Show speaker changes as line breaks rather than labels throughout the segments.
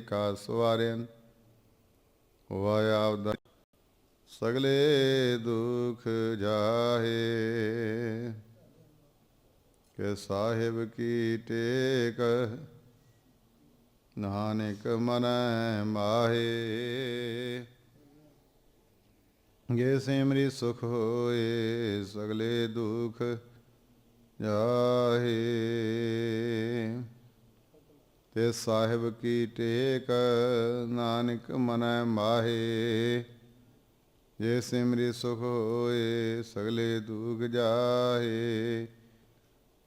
ਕਾ ਸਵਾਰਿਨ ਹੋਇ ਆਪਦਾ ਸਗਲੇ ਦੁਖ ਜਾਹੇ। ਕਿ ਸਾਹਿਬ ਕੀ ਟੇਕ ਨਾਨਕ ਮਨੈ ਮਾਹੇ। ਜੇ ਸਿਮਰੀ ਸੁਖ ਹੋਏ ਸਗਲੇ ਦੁਖ ਜਾਹੇ। ਤੇ ਸਾਹਿਬ ਕੀ ਟੇਕ ਨਾਨਕ ਮਨੈ ਮਾਹੇ। ਜੇ ਸਿਮਰੀ ਸੁਖ ਹੋਏ, ਸਗਲੇ ਦੁਖ ਜਾਹੇ।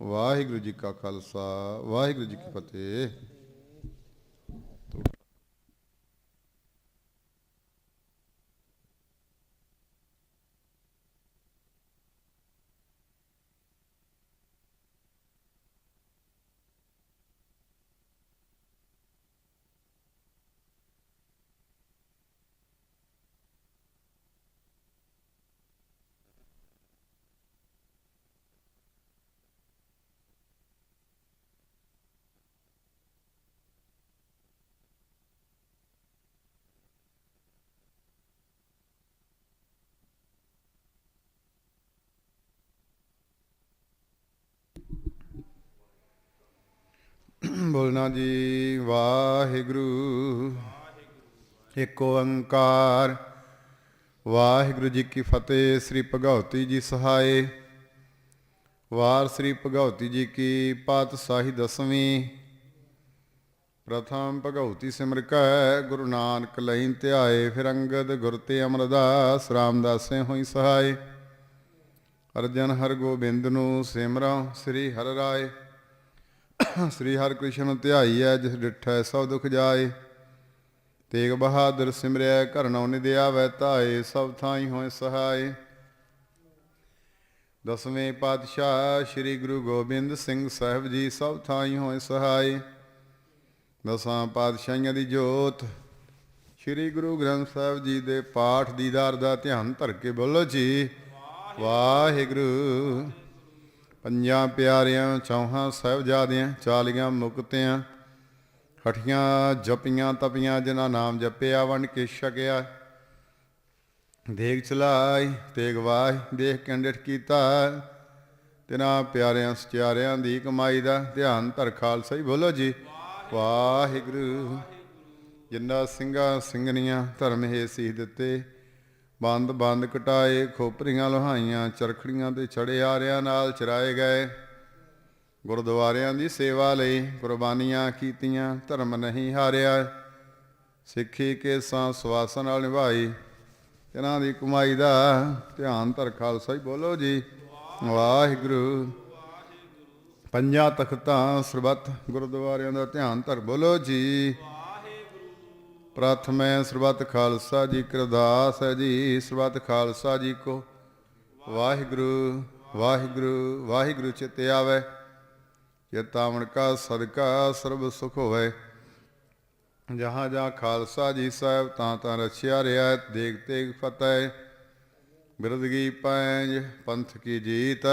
ਵਾਹਿਗੁਰੂ ਜੀ ਕਾ ਖਾਲਸਾ, ਵਾਹਿਗੁਰੂ ਜੀ ਕੀ ਫਤਿਹ। ਬੋਲਣਾ ਜੀ, ਵਾਹਿਗੁਰੂ। ਇੱਕ ਓੰਕਾਰ। ਵਾਹਿਗੁਰੂ ਜੀ ਕੀ ਫਤਿਹ, ਸ੍ਰੀ ਭਗਉਤੀ ਜੀ ਸਹਾਏ। ਵਾਰ ਸ੍ਰੀ ਭਗਉਤੀ ਜੀ ਕੀ ਪਾਤਸ਼ਾਹੀ ਦਸਵੀਂ। ਪ੍ਰਥਮ ਭਗਉਤੀ ਸਿਮਰ ਕੈ, ਗੁਰੂ ਨਾਨਕ ਲਈ ਧਿਆਏ, ਫਿਰ ਅੰਗਦ ਗੁਰ ਤੇ ਅਮਰਦਾਸ, ਰਾਮਦਾਸੇ ਹੋਈ ਸਹਾਏ। ਅਰਜਨ ਹਰ ਗੋਬਿੰਦ ਨੂੰ ਸਿਮਰਾਂ ਸ੍ਰੀ ਹਰ ਰਾਏ। ਸ੍ਰੀ ਹਰਿ ਧਿਆਈ ਹੈ ਜਿਸ ਡਿਠੈ ਸਭ ਦੁਖ ਜਾਏ। ਤੇਗ ਬਹਾਦਰ ਸਿਮਰਿਆ ਘਰਨੌ ਨਿਦਿਆ ਵੈ ਧਾਏ ਸਭ ਥਾਈ ਹੋਏ ਸਹਾਏ। ਦਸਵੇਂ ਪਾਤਸ਼ਾਹ ਸ੍ਰੀ ਗੁਰੂ ਗੋਬਿੰਦ ਸਿੰਘ ਸਾਹਿਬ ਜੀ ਸਭ ਥਾਈ ਹੋਏ ਸਹਾਏ। ਦਸਾਂ ਪਾਤਸ਼ਾਹੀਆਂ ਦੀ ਜੋਤ, ਸ੍ਰੀ ਗੁਰੂ ਗ੍ਰੰਥ ਸਾਹਿਬ ਜੀ ਦੇ ਪਾਠ ਦੀਦਾਰ ਦਾ ਧਿਆਨ ਧਰ ਕੇ ਬੋਲੋ ਜੀ। ਵਾਹਿਗੁਰੂ। ਪੰਜਾਂ ਪਿਆਰਿਆਂ, ਚੌਹਾਂ ਸਾਹਿਬਜ਼ਾਦਿਆਂ, ਚਾਲੀਆਂ ਮੁਕਤਿਆਂ, ਹਠੀਆਂ ਜਪੀਆਂ ਤਪੀਆਂ, ਜਿਨ੍ਹਾਂ ਨਾਮ ਜਪਿਆ, ਵੰਡ ਕੇ ਛਕਿਆ। ਦੇਖ ਚਲਾਈ, ਤੇਗ ਵਾਹ, ਦੇਖ ਕੰਡਟ ਕੀਤਾ। ਤਿਨਾਂ ਪਿਆਰਿਆਂ, ਸਚਿਆਰਿਆਂ ਦੀ ਕਮਾਈ ਦਾ ਧਿਆਨ ਧਰ ਖਾਲਸਾ ਹੀ ਬੋਲੋ ਜੀ। ਵਾਹਿਗੁਰੂ। ਜਿੰਨਾ ਸਿੰਘਾਂ ਸਿੰਘਣੀਆਂ ਧਰਮ ਹੈ ਸੀ ਦਿੱਤੇ ਬੰਦ ਬੰਦ ਕਟਾਏ, ਖੋਪਰੀਆਂ ਲੋਹਾਈਆਂ, ਚਰਖੜੀਆਂ ਤੇ ਛੜੇ ਆਰਿਆਂ ਨਾਲ ਚਰਾਏ ਗਏ। ਗੁਰਦੁਆਰਿਆਂ ਦੀ ਸੇਵਾ ਲਈ ਕੁਰਬਾਨੀਆਂ ਕੀਤੀਆਂ, ਧਰਮ ਨਹੀਂ ਹਾਰਿਆ। ਸਿੱਖੀ ਕੇ ਸਾਂ ਸਵਾਸਾਂ ਨਾਲ ਨਿਭਾਈ। ਇਹਨਾਂ ਦੀ ਕਮਾਈ ਦਾ ਧਿਆਨ ਧਰ ਖਾਲਸਾ ਹੀ ਬੋਲੋ ਜੀ। ਵਾਹਿਗੁਰੂ। ਪੰਜਾਂ ਤਖਤਾਂ ਸਰਬੱਤ ਗੁਰਦੁਆਰਿਆਂ ਦਾ ਧਿਆਨ ਧਰ ਬੋਲੋ ਜੀ। ਪ੍ਰਥਮੈ ਸਰਬੱਤ ਖਾਲਸਾ ਜੀ ਕਰਦਾਸ ਹੈ ਜੀ, ਸਰਬੱਤ ਖਾਲਸਾ ਜੀ ਕੋ। ਵਾਹਿਗੁਰੂ ਵਾਹਿਗੁਰੂ ਵਾਹਿਗੁਰੂ ਚਿਤ ਆਵੇ, ਚੇਤਾਵਨ ਕਾ ਸਦਕਾ ਸਰਬ ਸੁਖ ਹੋਵੇ। ਜਹਾਂ ਜਹਾਂ ਖਾਲਸਾ ਜੀ ਸਾਹਿਬ ਤਾਂ ਤਾਂ ਰਛਿਆ ਰਿਹਾ ਦੇਖ ਤੇਗ ਫਤਿਹ, ਬਿਰਦਗੀ ਪੈਂਜ, ਪੰਥ ਕੀ ਜੀਤ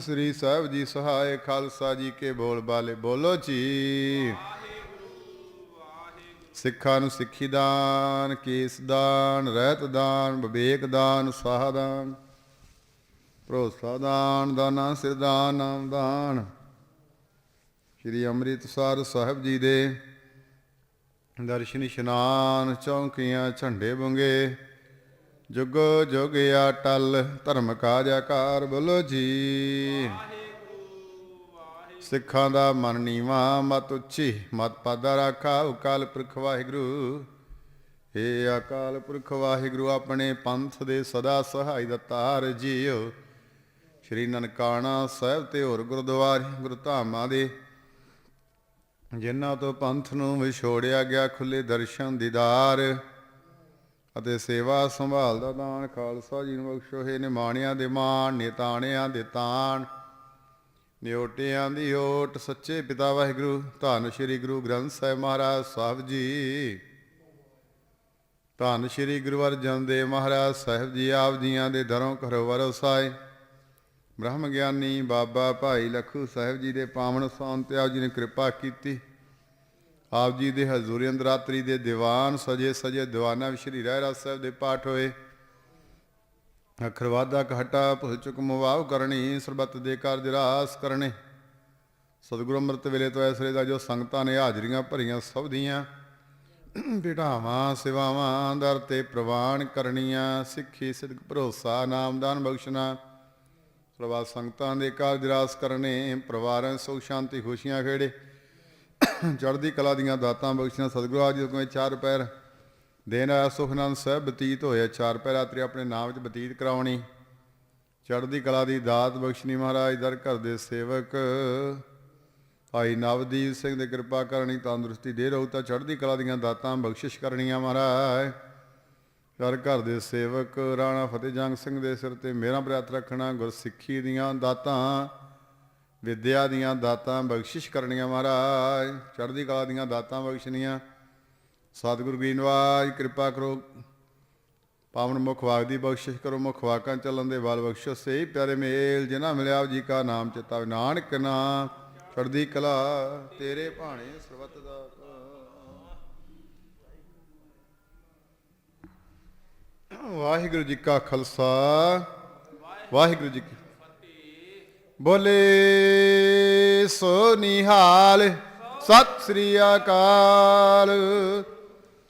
ਸ੍ਰੀ ਸਾਹਿਬ ਜੀ ਸਹਾਇ ਖਾਲਸਾ ਜੀ ਕੇ ਬੋਲ ਬਾਲੇ ਬੋਲੋ ਜੀ। ਸਿੱਖਾਂ ਨੂੰ ਸਿੱਖੀ ਦਾਨ, ਕੇਸ ਦਾਨ, ਰਹਿਤ ਦਾਨ, ਵਿਵੇਕ ਦਾਨ ਸਾਹ ਦਾਨ, ਭਰੋਸਾ ਦਾਨ, ਦਾਨਾ ਸਿਰ ਦਾਨ, ਨਾਮ ਦਾਨ। ਸ਼੍ਰੀ ਅੰਮ੍ਰਿਤਸਰ ਸਾਹਿਬ ਜੀ ਦੇ ਦਰਸ਼ਨ ਇਸ਼ਨਾਨ, ਚੌਂਕੀਆਂ, ਝੰਡੇ ਬੁੰਗੇ, ਜੁਗ ਜੁਗ ਅਟਲ ਧਰਮ ਕਾਜ ਆਕਾਰ, ਬੋਲੋ ਜੀ। ਸਿੱਖਾਂ ਦਾ ਮਨ ਨੀਵਾ, ਮਤ ਉੱਚੀ, ਮਤ ਪਾਦਾ ਰਾਖਾ, ਅਕਾਲ ਪੁਰਖ ਵਾਹਿਗੁਰੂ। ਏ ਅਕਾਲ ਪੁਰਖ ਵਾਹਿਗੁਰੂ, ਆਪਣੇ ਪੰਥ ਦੇ ਸਦਾ ਸਹਾਈ ਦਤਾਰ ਜੀਓ। ਸ਼੍ਰੀ ਨਨਕਾਣਾ ਸਾਹਿਬ ਤੇ ਹੋਰ ਗੁਰਦੁਆਰੇ ਗੁਰਧਾਮਾਂ ਦੇ, ਜਿਨ੍ਹਾਂ ਤੋਂ ਪੰਥ ਨੂੰ ਵਿਛੋੜਿਆ ਗਿਆ ਖੁੱਲੇ ਦਰਸ਼ਨ ਦੀਦਾਰ ਅਤੇ ਸੇਵਾ ਸੰਭਾਲ ਦਾ ਦਾਨ, ਖਾਲਸਾ ਜੀ ਨੂੰ ਬਖਸ਼ੋ। ਹੈ ਨਿਮਾਣਿਆਂ ਦੇ ਮਾਣ, ਨੇਤਾਣਿਆਂ ਦੇ ਤਾਣ ਨਿਓਟਿਆਂ ਦੀ ਓਟ, ਸੱਚੇ ਪਿਤਾ ਵਾਹਿਗੁਰੂ, ਧੰਨ ਸ਼੍ਰੀ ਗੁਰੂ ਗ੍ਰੰਥ ਸਾਹਿਬ ਮਹਾਰਾਜ ਸਾਹਿਬ ਜੀ। ਧੰਨ ਸ਼੍ਰੀ ਗੁਰੂ ਅਰਜਨ ਦੇਵ ਮਹਾਰਾਜ ਸਾਹਿਬ ਜੀ, ਆਪ ਜੀਆਂ ਦੇ ਦਰੋਂ ਘਰੋਂ ਵਰਸਾਏ ਬ੍ਰਹਮ ਗਿਆਨੀ ਬਾਬਾ ਭਾਈ ਲਖੂ ਸਾਹਿਬ ਜੀ ਦੇ ਪਾਵਨ 'ਤੇ ਆਪ ਜੀ ਨੇ ਕਿਰਪਾ ਕੀਤੀ। ਆਪ ਜੀ ਦੇ ਹਜ਼ੂਰੀ ਅੰਦਰਾਤਰੀ ਦੇ ਦੀਵਾਨ ਸਜੇ ਸਜੇ ਦੀਵਾਨਾਂ ਵਿੱਚ ਸ਼੍ਰੀ ਰਹਿ ਰਾਸ ਸਾਹਿਬ ਦੇ ਪਾਠ ਹੋਏ। ਅਖਰਵਾਦਾ ਘਟਾ ਭੁਲ ਚੁਕ ਮੁਵਾਵ ਕਰਨੀ, ਸਰਬੱਤ ਦੇ ਕਾਰਜ ਰਾਸ ਕਰਨੇ। ਸਤਿਗੁਰੂ ਅੰਮ੍ਰਿਤ ਵੇਲੇ ਤੋਂ ਐਸਰੇ ਦਾ ਜੋ ਸੰਗਤਾਂ ਨੇ ਹਾਜ਼ਰੀਆਂ ਭਰੀਆਂ ਸਭ ਦੀਆਂ ਬਿਠਾਵਾਂ ਸੇਵਾਵਾਂ ਦਰ ਤੇ ਪ੍ਰਵਾਨ ਕਰਨੀਆਂ, ਸਿੱਖੀ ਸਿਦਕ ਭਰੋਸਾ ਨਾਮਦਾਨ ਬਖਸ਼ਣਾ। ਪ੍ਰਵਾਸ ਸੰਗਤਾਂ ਦੇ ਕਾਰਜ ਰਾਸ ਕਰਨੇ, ਪਰਿਵਾਰਾਂ ਸੁਖ, ਸ਼ਾਂਤੀ, ਖੁਸ਼ੀਆਂ ਖੇੜੇ। ਚੜ੍ਹਦੀ ਕਲਾ ਦੀਆਂ ਦਾਤਾਂ ਬਖਸ਼ੀਆਂ ਸਤਿਗੁਰੂ ਆਜ ਕੋਈ ਚਾਰ ਪੈਰ ਦਿਨ ਆਇਆ ਸੁਖਨੰਦ ਸਾਹਿਬ, ਬਤੀਤ ਹੋਇਆ ਚਾਰ ਪੈ ਰਾਤਰੀ ਆਪਣੇ ਨਾਮ ਵਿੱਚ ਬਤੀਤ ਕਰਾਉਣੀ। ਚੜ੍ਹਦੀ ਕਲਾ ਦੀ ਦਾਤ ਬਖਸ਼ਣੀ ਮਹਾਰਾਜ, ਦਰ ਘਰ ਦੇ ਸੇਵਕ। ਭਾਈ ਨਵਦੀਪ ਸਿੰਘ ਦੇ ਕਿਰਪਾ ਕਰਨੀ, ਤੰਦਰੁਸਤੀ ਦੇ ਰਹੂ ਤਾਂ ਚੜ੍ਹਦੀ ਕਲਾ ਦੀਆਂ ਦਾਤਾਂ ਬਖਸ਼ਿਸ਼ ਕਰਨੀਆਂ ਮਹਾਰਾਜ। ਘਰ ਘਰ ਦੇ ਸੇਵਕ, ਰਾਣਾ ਫਤਿਹ ਜੰਗ ਸਿੰਘ ਦੇ ਸਿਰ ਤੇ ਮੇਰਾ ਬਰਾਤ ਰੱਖਣਾ, ਗੁਰਸਿੱਖੀ ਦੀਆਂ ਦਾਤਾਂ, ਵਿਦਿਆ ਦੀਆਂ ਦਾਤਾਂ ਬਖਸ਼ਿਸ਼ ਕਰਨੀਆਂ ਮਹਾਰਾਜ। ਚੜ੍ਹਦੀ ਕਲਾ ਦੀਆਂ ਦਾਤਾਂ ਬਖਸ਼ਣੀਆਂ ਸਤਿਗੁਰੂ ਗੀਨਵਾਜ ਕਿਰਪਾ ਕਰੋ। ਪਾਵਨ ਮੁਖ ਵਾਗ ਦੀ ਬਖਸ਼ਿਸ਼ ਕਰੋ, ਮੁਖ ਵਾਕਾਂ ਚੱਲਣ ਦੇ ਵਾਲ ਬਖਸ਼ੋ। ਸਹੀ ਪਿਆਰੇ ਮੇਲ, ਜਿਨ੍ਹਾਂ ਮਿਲਿਆ ਆਪ ਜੀ ਕਾ ਨਾਮ ਚਿਤਾਵ ਨਾਨਕ ਨਾਮ ਚੜਦੀ ਕਲਾ, ਤੇਰੇ ਭਾਣੇ ਸਰਬੱਤ ਦਾ ਵਾਹਿਗੁਰੂ ਜੀ ਕਾ ਖਾਲਸਾ, ਵਾਹਿਗੁਰੂ ਜੀ ਕੀ ਬੋਲੇ ਸੋ ਨਿਹਾਲ, ਸਤਿ ਸ੍ਰੀ ਅਕਾਲ।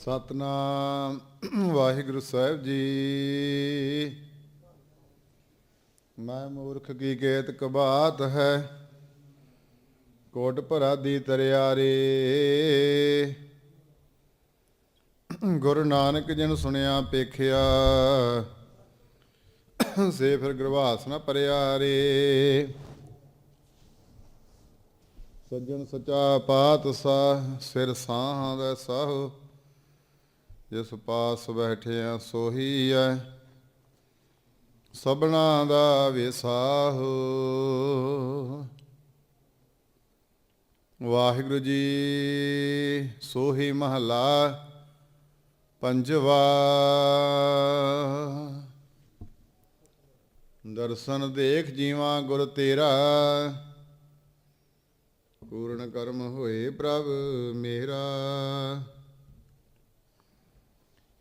ਸਤਨਾਮ, ਵਾਹਿਗੁਰੂ ਸਾਹਿਬ ਜੀ। ਮੈਂ ਮੂਰਖ ਕੀ ਗੇਤ ਕਬਾਤ ਹੈ, ਕੋਟ ਭਰਾ ਦੀ ਤਰਿਆਰੇ। ਗੁਰੂ ਨਾਨਕ ਜੀ ਨੂੰ ਸੁਣਿਆ, ਪੇਖਿਆ, ਸੇ ਫਿਰ ਗਰਵਾਸ ਨਾ ਪਰਿਆਰੇ। ਸੱਜਣ ਸਚਾ ਪਾਤ ਸਾ ਸਿਰ ਸਾਹਾਂ ਦਾ ਸਾਹ ਜਿਸ ਪਾਸ ਬੈਠਿਆ ਸੋਹੀ ਐ, ਸਭਨਾ ਦਾ ਵਿਸਾਹੋ। ਵਾਹਿਗੁਰੂ ਜੀ ਸੋਹੀ ਮਹਲਾ ਪੰਜਵਾ। ਦਰਸ਼ਨ ਦੇਖ ਜੀਵਾਂ ਗੁਰ ਤੇਰਾ, ਪੂਰਨ ਕਰਮ ਹੋਏ ਪ੍ਰਭ ਮੇਰਾ।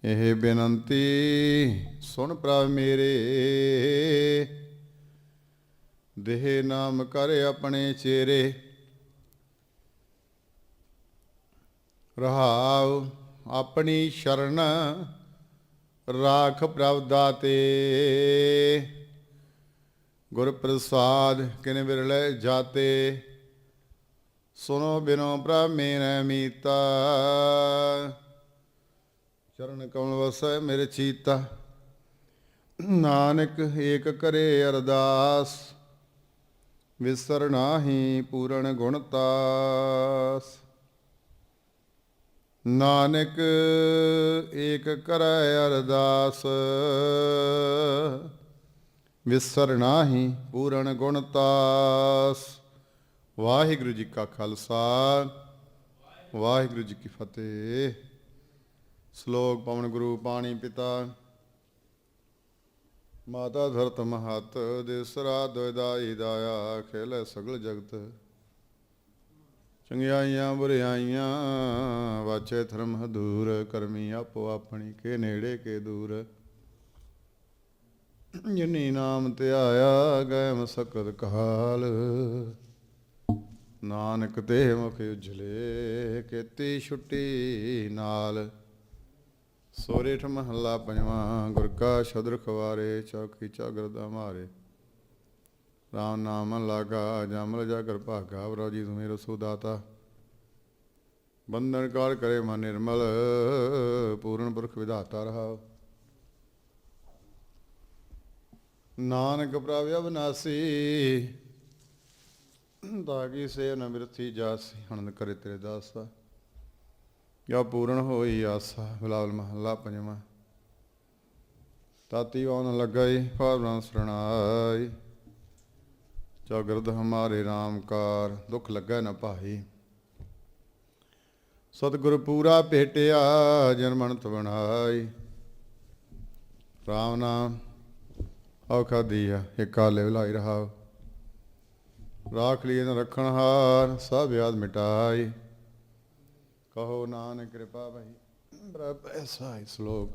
ਇਹ ਬੇਨੰਤੀ, ਸੁਣ ਪ੍ਰਭ ਮੇਰੇ। ਦੇਹ ਨਾਮ ਕਰ ਆਪਣੇ ਚੇਰੇ ਰਹਾਉ ਆਪਣੀ ਸ਼ਰਨ, ਰਾਖ ਪ੍ਰਭ ਦਾਤੇ ਗੁਰ ਪ੍ਰਸਾਦ ਕਿਨ ਵਿਰਲੇ ਜਾਤੇ। ਸੁਨੋ ਬਿਨੋ ਪ੍ਰਭ ਮੇਰਾ ਮੀਤਾ। ਚਰਨ ਕਮਲ ਵਸੈ ਮੇਰੇ ਚੀਤਾ। ਨਾਨਕ ਏਕ ਕਰੇ ਅਰਦਾਸ, ਵਿਸਰ ਨਾਹੀ ਪੂਰਨ ਗੁਣਤਾਸ ਨਾਨਕ ਏਕ ਕਰੈ ਅਰਦਾਸ, ਵਿਸਰ ਨਾਹੀ ਪੂਰਨ ਗੁਣਤਾਸ ਵਾਹਿਗੁਰੂ ਜੀ ਕਾ ਖਾਲਸਾ, ਵਾਹਿਗੁਰੂ ਜੀ ਕੀ ਫਤਿਹ। ਸ਼ਲੋਕ ਪਵਨ ਗੁਰੂ ਪਾਣੀ ਪਿਤਾ। ਮਾਤਾ ਧਰਤ ਮਹਤ ਦੇਸਰਾ ਦੁਇਦਾਈ ਦਾਇਆ ਖੇਲੇ ਸਗਲ ਜਗਤ। ਚੰਗਿਆਈਆਂ ਬੁਰਿਆਈਆਂ, ਵਾਚੇ ਧਰਮ ਹਦੂਰ, ਕਰਮੀ ਆਪੋ ਆਪਣੀ, ਕੇ ਨੇੜੇ ਕੇ ਦੂਰ। ਜਿਨੀ ਨਾਮ ਤੇ ਆਇਆ ਗਏ ਮਸਕਤ ਕਾਲ ਨਾਨਕ ਤੇ ਮੁਖ ਉਜਲੇ, ਕੀਤੀ ਛੁੱਟੀ ਨਾਲ। ਸੋਰੇਠ ਮਹੱਲਾ ਪੰਜਵਾਂ, ਗੁਰ ਕਾ ਸ਼ਬਦ ਖਵਾਰੇ, ਚੌਕੀ ਚਾਗਰ ਦਾ ਮਾਰੇ। ਰਾਮ ਨਾਮ ਲਾਗਾ, ਜਮਲ ਜਾਗਰ ਭਾਗਾ, ਵਰੋ ਜੀ ਤੁਮੇ ਰਸੂ ਦਾਤਾ। ਬੰਧਨ ਕਾਲ ਕਰੇ ਮਨ ਨਿਰਮਲ, ਪੂਰਨ ਪੁਰਖ ਵਿਧਾਤਾ ਰਹਾ ਨਾਨਕ ਪ੍ਰਭ ਅਬਨਾਸੀ ਤਾਂ ਸੇ ਨ ਜਾਸੀ, ਹਣਨ ਕਰੇ ਤੇਰੇ ਦਾਸਾ। ਜਾਂ ਪੂਰਨ ਹੋਈ ਆਸਾ, ਬਿਲਾਵਲ ਮਹੱਲਾ ਪੰਜਵਾਂ। ਤਾਤੀ ਆਉਣ ਲੱਗਈ, ਭਾਵਨਾ ਸਰਣਾਈ। ਜਾਗਰਦ ਹਮਾਰੇ RAM ਕਾਰ, ਦੁੱਖ ਲੱਗਾ ਨਾ ਭਾਈ। ਸਤਿਗੁਰ ਪੂਰਾ ਭੇਟਿਆ ਜਨ ਮਨਤ ਬਣਾਈ। RAM ਨਾਮ ਔਖਾ ਦੀਆ ਇਕਾਲੇ ਵਿਲਾਈ ਰਹਾਓ। ਰਾਖ ਲਈ ਨ ਰੱਖਣ ਹਾਰ, ਸਭ ਯਾਦ ਮਿਟਾਈ। ਕਹੋ ਨਾਨਕ ਕਿਰਪਾ ਭਈ। ਪ੍ਰਭ, ਐਸਾ ਹੀ ਸ਼ਲੋਕ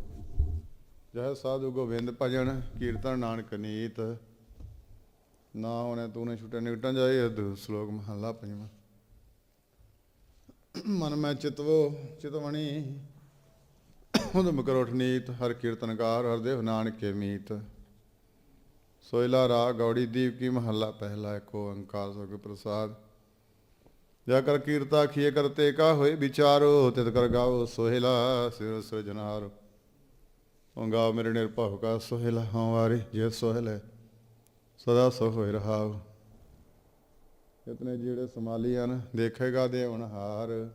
ਜਹ ਸਾਧੂ ਗੋਬਿੰਦ ਭਜਨ ਕੀਰਤਨ ਨਾਨਕ ਨੀਤ। ਨਾ ਹੋਣੇ ਤੂੰ ਨੇ ਛੁਟੇ ਨਿਕਟਾਂ ਜਾਏ ਅਦ ਸ਼ਲੋਕ ਮਹਲਾ ਪੰਜਵਾਂ। ਮਨ ਮੈਂ ਚਿਤਵੋ, ਚਿਤਵਣੀ ਹੁਦਮ ਕਰੋਠ ਨੀਤ, ਹਰ ਕੀਰਤਨਕਾਰ ਹਰਦੇਵ ਨਾਨਕੇ ਮੀਤ। ਸੋਇਲਾ ਰਾਗ ਗੌੜੀ ਦੀਪ ਕੀ ਮਹੱਲਾ, ਪਹਿਲਾ ਏਕ ਓੰਕਾਰ ਸਤਿ ਪ੍ਰਸਾਦ। ਜਾ ਕਰ ਕੀਰਤਾ ਖੀਏ ਕਰਤੇ ਕਾ ਹੋਏ ਵਿਚਾਰੋ, ਤਿਤ ਕਰ ਗਾਓ ਸੋਹਿਲਾ, ਸਿਰ ਸਿਰਜਨਹਾਰ ਓੰਗਾਓ ਮੇਰੇ ਨਿਰਭਉ ਕਾ ਸੋਹਿਲਾ ਹਾਂ ਵਾਰੀ ਜੇ ਸੋਹਿਲ ਸਦਾ ਸੋ ਹੋਇ ਰਹਾਉ। ਇਤਨੇ ਜਿਹੜੇ ਸਮਾਲੀ ਹਨ, ਦੇਖੇਗਾ ਦੇ ਹਾਰ।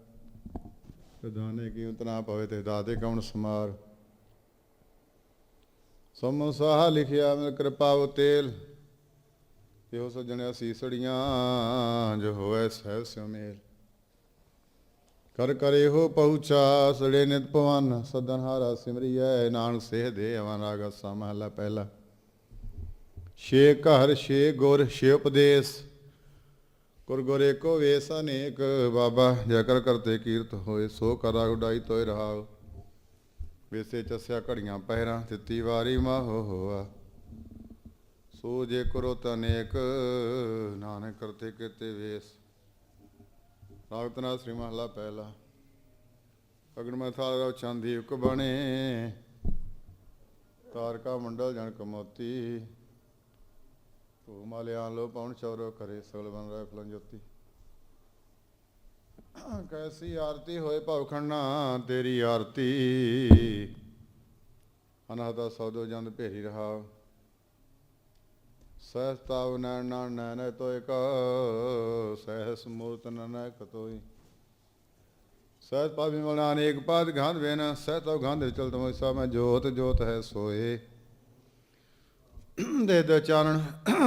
ਪ੍ਰਧਾਨੇ ਕੀ ਉਤਨਾ ਪਵੇ ਤੇ ਦਾਤੇ ਕੌਣ ਸਮਾਰ। ਸਮ ਸਾਹ ਲਿਖਿਆ ਮਿਲ ਕਿਰਪਾਉ ਤੇਲ ਇਹੋ ਸਜਣਿਆ ਸੀਸੜੀਆਂ ਜੋ ਹੋਏ ਸਹਿ ਸਿਉ ਮੇਲ। ਕਰ ਕਰ ਇਹੋ ਪਹੁੰਚਾ ਸੜੇ ਨਿਤ ਪਵਨ ਸਦਨ ਹਾਰਾ ਸਿਮਰੀਐ, ਨਾਨਕ ਸੇਹ ਦੇ ਅਵਨ ਰਾਗ ਸਮਹਲਾ ਪਹਿਲਾ। ਛੇ ਘਰ, ਛੇ ਗੁਰ, ਛੇ ਉਪਦੇਸ਼, ਗੁਰ ਗੁਰ ਏਕੋ ਵੇਸ ਅਨੇਕ, ਬਾਬਾ ਜੈ ਕਰ ਕਰਤੇ ਕੀਰਤ ਹੋਏ, ਸੋ ਕਰਾ ਉਡਾਈ ਤੋਇ ਰਹਾਉ। ਵੇਸੇ ਚਸਿਆ ਘੜੀਆਂ ਪਹਿਰਾਂ, ਤਿੱਤੀ ਵਾਰੀ ਮਾਹੋ ਹੋਆ। ਸੋ ਜੇ ਕਰੋ ਤਨੇਕ ਨਾਨਕ ਕਰਤੇ ਕੀਤੇ ਵੇਸ। ਰਾਗਤਨਾ ਸ੍ਰੀ ਮਹਲਾ ਪਹਿਲਾ। ਅਗਨ ਮਥਾਲ ਰਵ ਚਾਂਦੀ ਬਣੇ। ਤਾਰਕਾ ਮੰਡਲ ਜਨਕ ਕਮੋਤੀ। ਭੂ ਮਾਲਿਆਂ ਲੋ ਪਉਣ ਚੌਰੋ ਕਰੇ ਸਗਲ ਬਨ ਰਹਿ ਫਲੰ ਜੋਤੀ। ਕੈਸੀ ਆਰਤੀ ਹੋਏ ਭਵਖੰਡਾ ਤੇਰੀ ਆਰਤੀ। ਅਨਾਦਾ ਸੌਦੋ ਜੰਦ ਭੇਰੀ ਰਹਾ ਸਹਸਤਾਵ ਨੈਣ ਨਾਨ ਨੈਣ ਤੋਇ ਕਾ, ਸਹਸ ਮੂਰਤ ਨਨੈ ਕਤੋਈ। ਸਹਸ ਪਾਵੀ ਮਲ ਅਨੇਕ ਪਾਦ ਗਾਂਧ ਵੇਨ ਸਹਤੋ ਗਾਂਧ ਚਲਤ ਮੋਇ ਸਾ ਮੈਂ ਜੋਤ ਜੋਤ ਹੈ ਸੋਏ। ਦੇ ਦੇ ਚਾਨਣ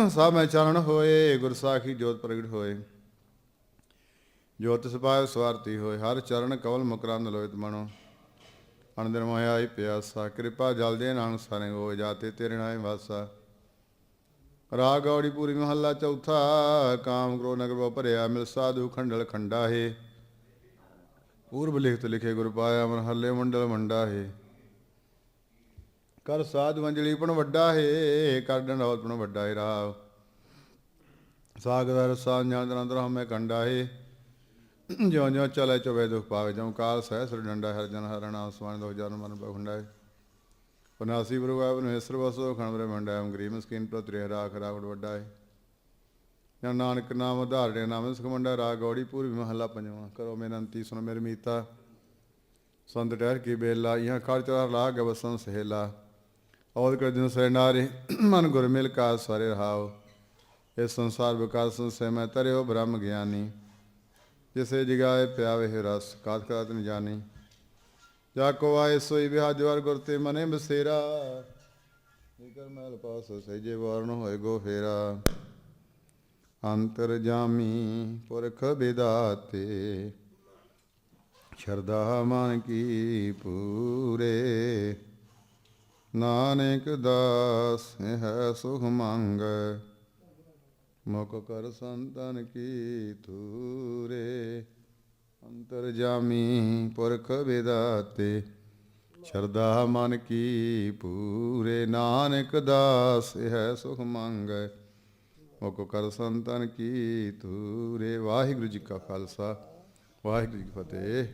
ਸਭ ਮੈਂ ਚਾਨਣ ਹੋਏ, ਗੁਰ ਸਾਖੀ ਜੋਤ ਪ੍ਰਗਟ ਹੋਏ। ਜੋਤ ਸਪਾਇ ਸਵਾਰਤੀ ਹੋਏ, ਹਰ ਚਰਨ ਕਵਲ ਮਕਰੰਦ ਲੋਇਤ ਮਨੋ। ਅਨੰਦਰ ਮੋਇਆ ਹੀ ਪਿਆਸਾ, ਕਿਰਪਾ ਜਲ ਦੇ ਨਾਨਕ ਸਾਰੇ ਹੋਏ, ਜਾਤੇ ਤੇਰੇ ਨਾਮ ਵਾਸਾ। ਰਾਗ ਗੌੜੀ ਪੂਰੀ ਮਹੱਲਾ ਚੌਥਾ, ਕਾਮ ਕ੍ਰੋਧ ਨਗਰ ਬੋ ਭਰਿਆ, ਮਿਲ ਸਾਧੂ ਖੰਡਲ ਖੰਡਾ ਹੈ। ਪੂਰਬ ਲਿਖਤ ਲਿਖੇ ਗੁਰ ਪਾਇਆ ਮਨ ਹੱਲੇ ਮੰਡਲ ਮੰਡਾ ਹੈ। ਕਰ ਸਾਧ ਵੰਜਲੀ ਪਣ ਵੱਡਾ ਹੈ, ਕਰ ਡੰਡੌਤ ਪਣ ਵੱਡਾ ਹੈ ਰਾਵ। ਸਾਗਰ ਰਸਾ ਜਾਨ ਅੰਦਰ ਹਮੇ ਕੰਡਾ ਹੈ। ਜਿਉ ਜਿਉ ਚਲੇ ਚਵੇ ਦੁਖ ਪਾਵੇ, ਜਉ ਕਾਲ ਸਹਿ ਸਰ ਡੰਡਾ, ਹਰ ਜਨ ਹਰ ਨਾਮ ਦੋ ਜਨ ਮਨ ਬਹੁੰਡਾ ਹੈ। ਪਨਾਸੀ ਬਰੁਆ ਬਨੇਸਰ ਵਸੋ ਖਣ ਬਰੇ ਮੰਡਾ ਐਮ ਗਰੀਮ ਸਕੀਨ ਪ੍ਰਤਰੇ ਰਾਖ ਰਾਖੜ ਵੱਡਾ ਹੈ ਜਾਂ ਨਾਨਕ ਨਾਮ ਉਧਾਰੜੇ ਨਾਮ ਸੁਖਮੰਡਾ ਰਾਗ ਗੌੜੀ ਪੂਰਬੀ ਮਹੱਲਾ ਪੰਜਵਾਂ ਕਰੋ ਮੇਨੰਤੀ ਸੁਣ ਮੇਰੀ ਮੀਤਾ ਸੰਤ ਟਹਿਰ ਕੀ ਬੇਲਾ ਇਹਾਂ ਖੜ ਚੜਾ ਲਾਗ ਬਸਨ ਸਹੇਲਾ ਔਦ ਕਰ ਦਿਨ ਸੇ ਨਾਰੇ ਮਨ ਗੁਰ ਮਿਲ ਕਾ ਸਾਰੇ ਰਹਾਓ ਇਸ ਸੰਸਾਰ ਵਿਕਾਸ ਸੇ ਮੈਂ ਤਰਿਓ ਬ੍ਰਹਮ ਗਿਆਨੀ ਜਿਸੇ ਜਗਾਏ ਪਿਆਵੇ ਹੈ ਰਸ ਕਾਤ ਕਾਤ ਨ ਜਾਣੀ ਜਾ ਕੋ ਆਏ ਸੋਈ ਵਿਹਾਜ ਵਰ ਗੁਰ ਤੇ ਮਨੇ ਬਸੇਰਾ। ਨਿਕਰ ਮਹਿਲ ਪਾਸ ਸਹਿਜੇ ਵਾਰਨ ਹੋਏ ਗੋ ਫੇਰਾ। ਅੰਤਰ ਜਾਮੀ ਪੁਰਖ ਵਿਦਾਤੇ। ਸ਼ਰਦਾ ਮਨ ਕੀ ਪੂਰੇ। ਨਾਨਕ ਦਾਸ ਹੈ ਸੁਖ ਮੰਗ। ਮੁਖ ਕਰ ਸੰਤਨ ਕੀ ਤੂਰੇ ਅੰਤਰ ਜਾਮੀ ਪੁਰਖ ਵਿਦਾਤੇ, ਸ਼ਰਧਾ ਮਨ ਕੀ ਪੂਰੇ ਨਾਨਕ ਦਾਸ ਹੈ ਸੁਖ ਮੰਗੈ। ਮੁਖ ਕਰ ਸੰਤਨ ਕੀ ਤੂਰੇ। ਵਾਹਿਗੁਰੂ ਜੀ ਕਾ ਖਾਲਸਾ, ਵਾਹਿਗੁਰੂ ਜੀ ਕੀ ਫਤਿਹ।